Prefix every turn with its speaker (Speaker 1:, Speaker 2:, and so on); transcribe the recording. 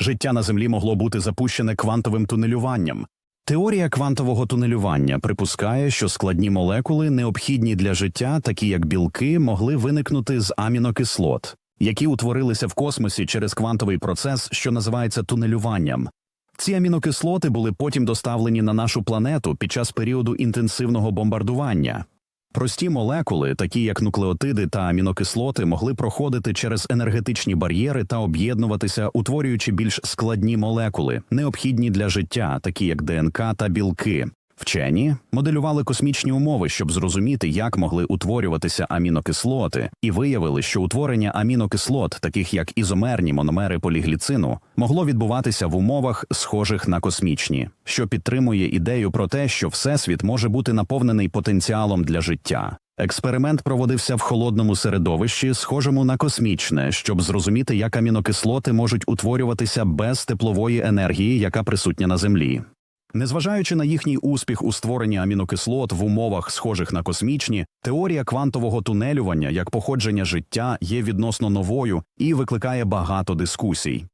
Speaker 1: життя на Землі могло бути запущене квантовим тунелюванням. Теорія квантового тунелювання припускає, що складні молекули, необхідні для життя, такі як білки, могли виникнути з амінокислот, які утворилися в космосі через квантовий процес, що називається тунелюванням. Ці амінокислоти були потім доставлені на нашу планету під час періоду інтенсивного бомбардування. Прості молекули, такі як нуклеотиди та амінокислоти, могли проходити через енергетичні бар'єри та об'єднуватися, утворюючи більш складні молекули, необхідні для життя, такі як ДНК та білки. Вчені моделювали космічні умови, щоб зрозуміти, як могли утворюватися амінокислоти, і виявили, що утворення амінокислот, таких як ізомерні мономери полігліцину, могло відбуватися в умовах, схожих на космічні, що підтримує ідею про те, що всесвіт може бути наповнений потенціалом для життя. Експеримент проводився в холодному середовищі, схожому на космічне, щоб зрозуміти, як амінокислоти можуть утворюватися без теплової енергії, яка присутня на Землі. Незважаючи на їхній успіх у створенні амінокислот в умовах, схожих на космічні, теорія квантового тунелювання як походження життя є відносно новою і викликає багато дискусій.